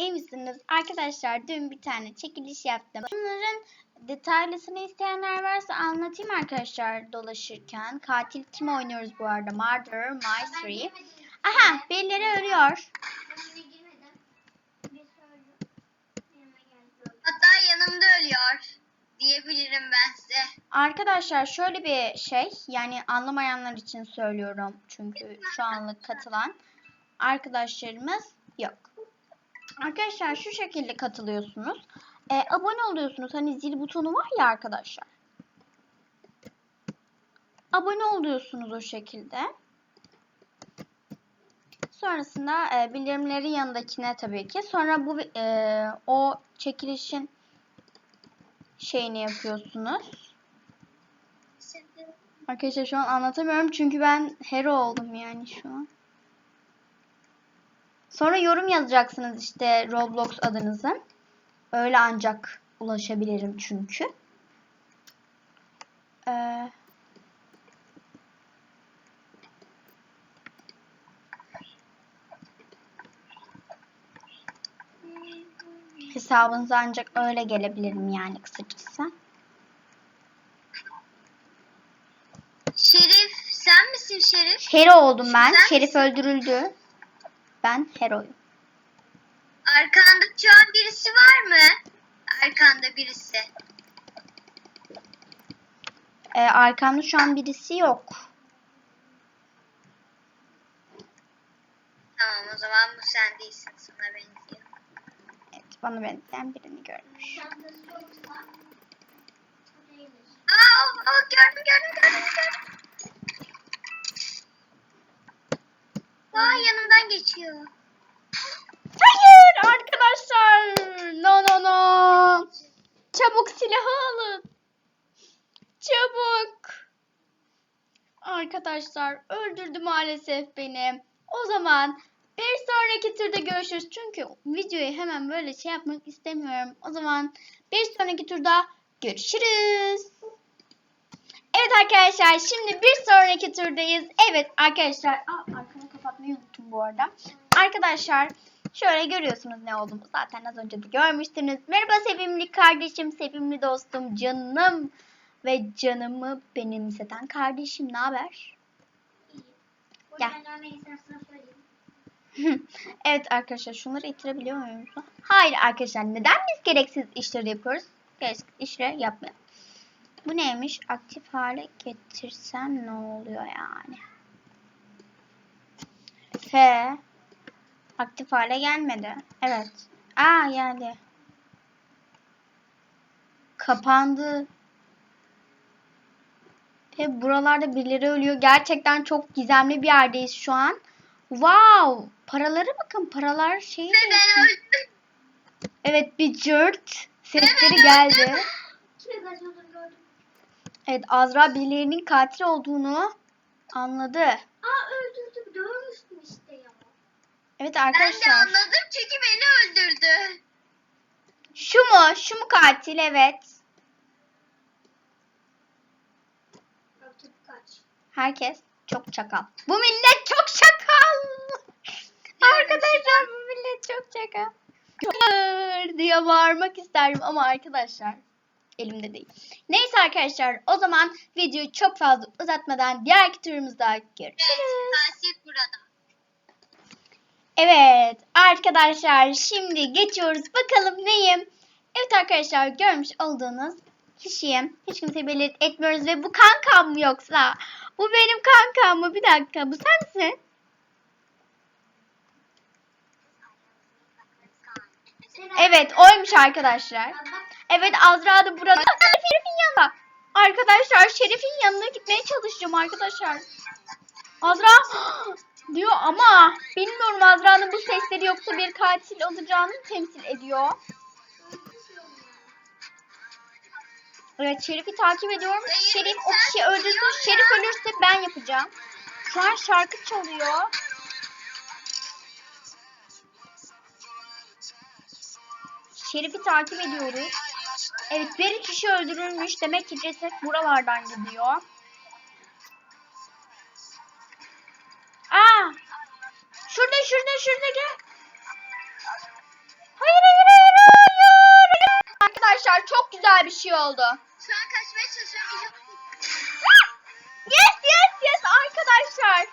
iyi misiniz? Arkadaşlar dün bir tane çekiliş yaptım. Bunların detaylısını isteyenler varsa anlatayım arkadaşlar dolaşırken. Katil kim oynuyoruz bu arada? Murder Mystery. Aha birileri ölüyor. Hatta yanımda ölüyor diyebilirim ben size. Arkadaşlar şöyle bir şey yani anlamayanlar için söylüyorum. Çünkü şu anlık katılan arkadaşlarımız yok. Arkadaşlar şu şekilde katılıyorsunuz. E, abone oluyorsunuz. Hani zil butonu var ya arkadaşlar. Abone oluyorsunuz o şekilde. Sonrasında e, bildirimlerin yanındakine tabii ki. Sonra bu e, o çekilişin şeyini yapıyorsunuz. Arkadaşlar şu an anlatamıyorum çünkü ben hero oldum yani şu. Sonra yorum yazacaksınız işte Roblox adınızı. Öyle ancak ulaşabilirim çünkü. Ee, hesabınıza ancak öyle gelebilirim yani kısacası. Şerif sen misin Şerif? Hero oldum ben. Sen Şerif misin? öldürüldü. Ben heroyum. Arkanda şu an birisi var mı? Arkanda birisi. Ee, arkamda şu an birisi yok. Tamam o zaman bu sen değilsin sana benziyor. Evet, bana benzeyen birini görmüş. Aa, aa gördüm gördüm gördüm gördüm. Aa yanımdan geçiyor. Hayır arkadaşlar. No no no. Çabuk silahı alın. Çabuk. Arkadaşlar öldürdü maalesef beni. O zaman bir sonraki turda görüşürüz. Çünkü videoyu hemen böyle şey yapmak istemiyorum. O zaman bir sonraki turda görüşürüz. Evet arkadaşlar şimdi bir sonraki turdayız. Evet arkadaşlar. Aa, arkamı kapatmayı unuttum bu arada. Arkadaşlar şöyle görüyorsunuz ne olduğumu zaten az önce de görmüştünüz. Merhaba sevimli kardeşim, sevimli dostum, canım ve canımı benimseten kardeşim ne haber? Gel. evet arkadaşlar şunları ittirebiliyor muyuz? Hayır arkadaşlar neden biz gereksiz işleri yapıyoruz? Gereksiz işleri yapmayalım. Bu neymiş? Aktif hale getirsem ne oluyor yani? F aktif hale gelmedi. Evet. Aa geldi. Kapandı. Ve buralarda birileri ölüyor. Gerçekten çok gizemli bir yerdeyiz şu an. Wow! Paralara bakın. Paralar şey. Evet bir cırt sesleri geldi. Evet Azra birilerinin katil olduğunu anladı. Aa öldürdüm görmüştüm işte ya. Evet Ben de arkadaşlar. anladım çünkü beni öldürdü. Şu mu? Şu mu katil? Evet. Herkes çok çakal. Bu millet çok çakal. arkadaşlar bu millet çok çakal. Diye bağırmak isterdim ama arkadaşlar elimde değil. Neyse arkadaşlar o zaman videoyu çok fazla uzatmadan diğer turumuzda görüşürüz. Evet burada. Evet arkadaşlar şimdi geçiyoruz bakalım neyim. Evet arkadaşlar görmüş olduğunuz kişiyim. Hiç kimseyi belirт etmiyoruz ve bu kankam mı yoksa? Bu benim kankam mı? Bir dakika bu sen misin? Evet oymuş arkadaşlar. Evet Azra da burada. Şerif'in yanında. Arkadaşlar Şerif'in yanına gitmeye çalışacağım arkadaşlar. Azra diyor ama bilmiyorum Azra'nın bu sesleri yoksa bir katil olacağını temsil ediyor. Evet Şerif'i takip ediyorum. Şerif o kişiyi öldürsün. Şerif ölürse ben yapacağım. Şu an şarkı çalıyor. Şerif'i takip ediyoruz. Evet bir kişi öldürülmüş. Demek ki ceset buralardan gidiyor. Aa! Şurada şurada şurada gel. Hayır hayır hayır hayır. Arkadaşlar çok güzel bir şey oldu. Şu an kaçmaya çalışıyorum. yes yes yes arkadaşlar.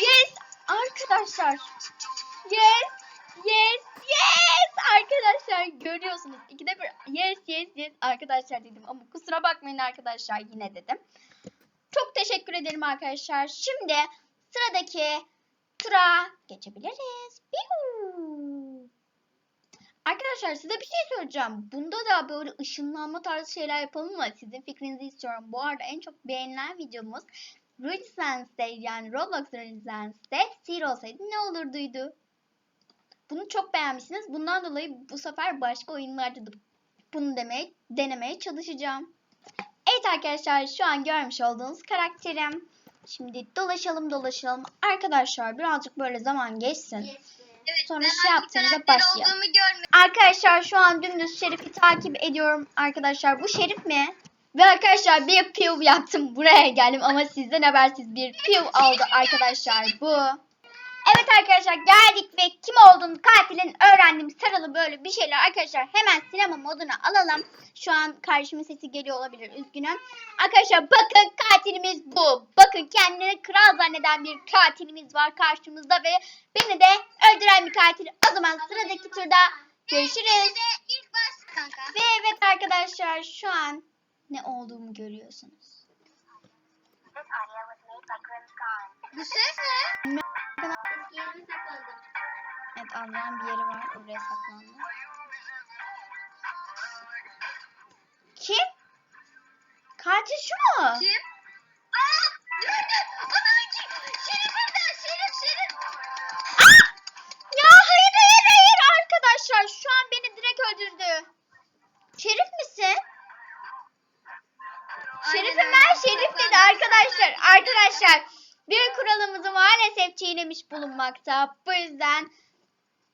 Yes arkadaşlar. Yes yes yes arkadaşlar görüyorsunuz. İkide bir yes yes yes arkadaşlar dedim ama kusura bakmayın arkadaşlar yine dedim. Çok teşekkür ederim arkadaşlar. Şimdi sıradaki tura geçebiliriz. Yuhuu. Arkadaşlar size bir şey söyleyeceğim. Bunda da böyle ışınlanma tarzı şeyler yapalım mı? Sizin fikrinizi istiyorum. Bu arada en çok beğenilen videomuz Sense'de yani Roblox Sense'de Seer olsaydı ne olurduydu? Bunu çok beğenmişsiniz. Bundan dolayı bu sefer başka oyunlarda da bunu demeye, denemeye çalışacağım. Evet arkadaşlar şu an görmüş olduğunuz karakterim. Şimdi dolaşalım dolaşalım. Arkadaşlar birazcık böyle zaman geçsin. Evet, Sonra şey yaptığımda başlayalım. Arkadaşlar şu an dümdüz Şerif'i takip ediyorum. Arkadaşlar bu Şerif mi? Ve arkadaşlar bir piv yaptım. Buraya geldim ama sizden habersiz bir piv oldu arkadaşlar bu. Evet arkadaşlar geldik ve kim olduğunu katilin öğrendim. Sarılı böyle bir şeyler arkadaşlar. Hemen sinema moduna alalım. Şu an karşımın sesi geliyor olabilir üzgünüm. Arkadaşlar bakın katilimiz bu. Bakın kendini kral zanneden bir katilimiz var karşımızda ve beni de öldüren bir katil. O zaman sıradaki turda görüşürüz. Ve evet arkadaşlar şu an ne olduğumu görüyorsunuz. Bu ses ne? Evet Adnan bir yeri var oraya saklandı. Kim? Katil şu mu? Kim? Aa! Gördüm! Ana kim? Şerif burada! Şerif Şerif! Ah! Ya hayır hayır hayır arkadaşlar şu an beni direkt öldürdü. Şerif misin? Şerif'im ben. Şerif dedi arkadaşlar. Arkadaşlar bir kuralımızı maalesef çiğnemiş bulunmakta. Bu yüzden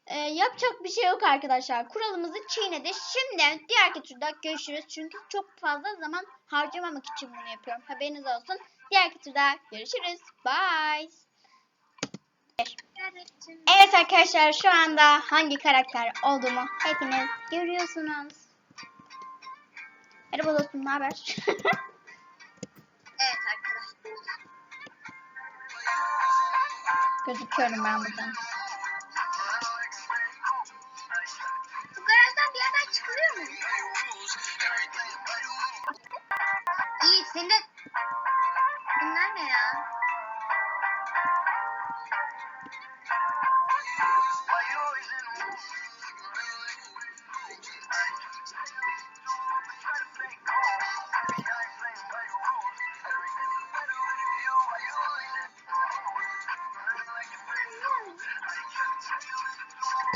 e, yapacak bir şey yok arkadaşlar. Kuralımızı çiğnedi. Şimdi diğer turda görüşürüz. Çünkü çok fazla zaman harcamamak için bunu yapıyorum. Haberiniz olsun. Diğer turda görüşürüz. Bye. Evet arkadaşlar şu anda hangi karakter olduğumu hepiniz görüyorsunuz. Merhaba dostum ne haber? Gözüküyorum ben buradan. Bu garajdan bir yerden çıkılıyor mu? İyi senin de...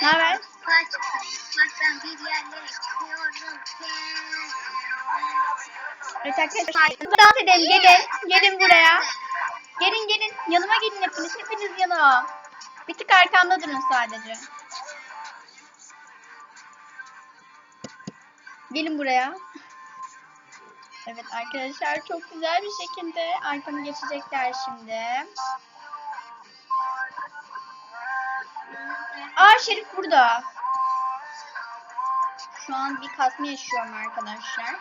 Ne haber? Kaç kaçmaktan bir yerlere çıkıyorum. Evet arkadaşlar dans edelim gelin. Gelin buraya. Gelin gelin yanıma gelin hepiniz. Hepiniz yanıma. Bir tık arkamda durun sadece. Gelin buraya. Evet arkadaşlar çok güzel bir şekilde arkamı geçecekler şimdi. Şerif burada. Şu an bir kasma yaşıyorum arkadaşlar.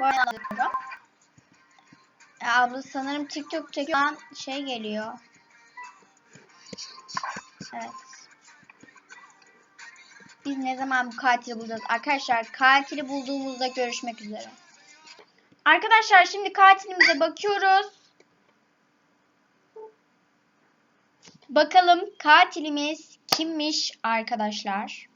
Bu arada. Ya abla sanırım TikTok an şey geliyor. Evet. Biz ne zaman bu katili bulacağız? Arkadaşlar katili bulduğumuzda görüşmek üzere. Arkadaşlar şimdi katilimize bakıyoruz. Bakalım katilimiz kimmiş arkadaşlar?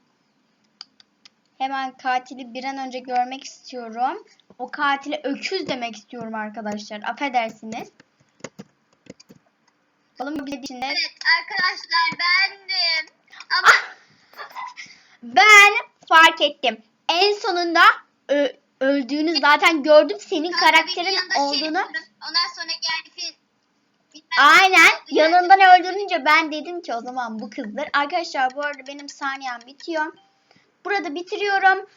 Hemen katili bir an önce görmek istiyorum. O katile öküz demek istiyorum arkadaşlar. Affedersiniz. Bakalım bir içinde. Evet arkadaşlar bendim. Ama Ben fark ettim. En sonunda öldüğünü zaten gördüm. Senin kanka karakterin Şerif olduğunu. Ondan sonra geldi. Aynen. Yanından öldürünce ben dedim ki o zaman bu kızdır. Arkadaşlar bu arada benim saniyem bitiyor. Burada bitiriyorum.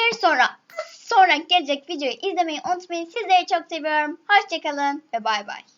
Bir sonra sonra gelecek videoyu izlemeyi unutmayın. Sizleri çok seviyorum. Hoşçakalın ve bay bay.